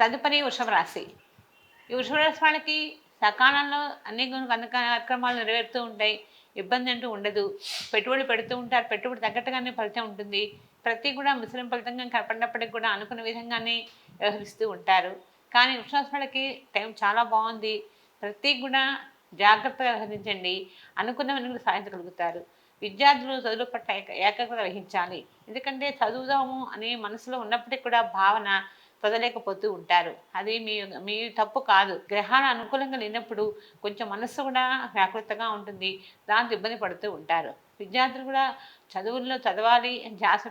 తదుపరి వృషభ రాశి. ఈ వృషభ రాశి వాళ్ళకి సకాలంలో అన్ని కార్యక్రమాలు నెరవేరుతూ ఉంటాయి. ఇబ్బంది అంటూ ఉండదు. పెట్టుబడి పెడుతూ ఉంటారు. పెట్టుబడి తగ్గట్టుగానే ఫలితం ఉంటుంది. ప్రతి కూడా మిశ్రమ ఫలితంగా కనపడినప్పటికీ కూడా అనుకున్న విధంగానే వ్యవహరిస్తూ ఉంటారు. కానీ వృషభ వాళ్ళకి టైం చాలా బాగుంది. ప్రతి కూడా జాగ్రత్తగా వ్యవహరించండి. అనుకున్నవన్నీ కూడా సాధించగలుగుతారు విద్యార్థులు చదువు పట్ల ఏకాగ్రత వహించాలి. ఎందుకంటే చదువుదాము అనే మనసులో ఉన్నప్పటికీ కూడా భావన చదవలేకపోతూ ఉంటారు. అది మీ మీ తప్పు కాదు. గ్రహాలు అనుకూలంగా లేనప్పుడు కొంచెం మనస్సు కూడా వ్యాకృతంగా ఉంటుంది. దాంతో ఇబ్బంది పడుతూ ఉంటారు. విద్యార్థులు కూడా చదువుల్లో చదవాలి అని ధ్యాస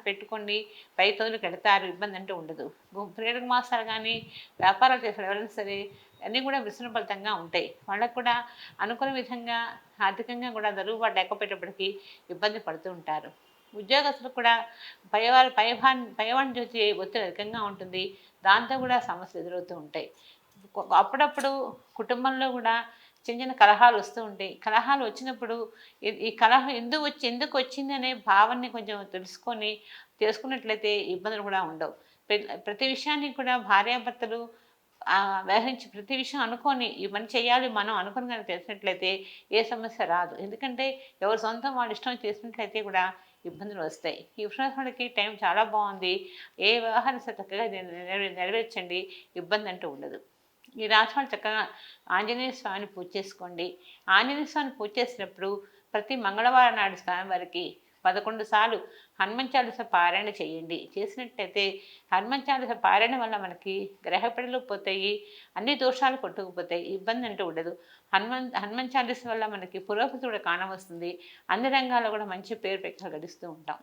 పై చదువులకు వెళతారు ఇబ్బంది అంటూ ఉండదు. ప్రేరక మాసాలు కానీ వ్యాపారాలు చేసిన ఎవరైనా సరే అన్నీ కూడా విసృ ఉంటాయి. వాళ్ళకు కూడా అనుకున్న విధంగా ఆర్థికంగా కూడా దరువుబాటు లేకపోయేటప్పటికీ ఇబ్బంది పడుతూ ఉంటారు. ఉద్యోగస్తులకు కూడా పైవారు భయభాన్ పైవాడిని చూసి ఒత్తిడి అధికంగా ఉంటుంది. దాంతో కూడా సమస్యలు ఎదురవుతూ ఉంటాయి. అప్పుడప్పుడు కుటుంబంలో కూడా చిన్న చిన్న కలహాలు వస్తూ ఉంటాయి. కలహాలు వచ్చినప్పుడు ఈ- కలహం ఎందుకు వచ్చి ఎందుకు వచ్చింది అనే భావాన్ని కొంచెం తెలుసుకొని చేసుకున్నట్లయితే ఇబ్బందులు కూడా ఉండవు. ప్ర- ప్రతి విషయానికి కూడా భార్యాభర్తలు వ్యవహరించి ప్రతి విషయం అనుకొని ఈ పని చేయాలి మనం అనుకుని కానీ తెలిసినట్లయితే ఏ సమస్య రాదు. ఎందుకంటే ఎవరు సొంతం వాళ్ళ ఇష్టం చేసినట్లయితే కూడా ఇబ్బందులు వస్తాయి. ఈ వృషభుడికి టైం చాలా బాగుంది. ఏ వ్యవహారం చక్కగా నెరవేర్చండి. ఇబ్బంది అంటూ ఉండదు. ఈ రాశి వాళ్ళు చక్కగా ఆంజనేయ స్వామిని పూజ చేసుకోండి. ఆంజనేయ స్వామిని పూజ చేసినప్పుడు ప్రతి మంగళవారం నాడు స్వామివారికి పదకొండు సార్లు హనుమాన్ చాలీస పారాయణ చేయండి. చేసినట్టయితే హనుమాన్ చాలీస పారాయణ వల్ల మనకి గ్రహపడలు పోతాయి అన్ని దోషాలు కొట్టుకుపోతాయి ఇబ్బంది అంటూ ఉండదు. హనుమాన్ హనుమాన్ చాలీస వల్ల మనకి పురోగతి కూడా కానవస్తుంది. అన్ని రంగాల్లో కూడా మంచి పేరు ప్రఖ్యాలు గడిస్తూ ఉంటాం.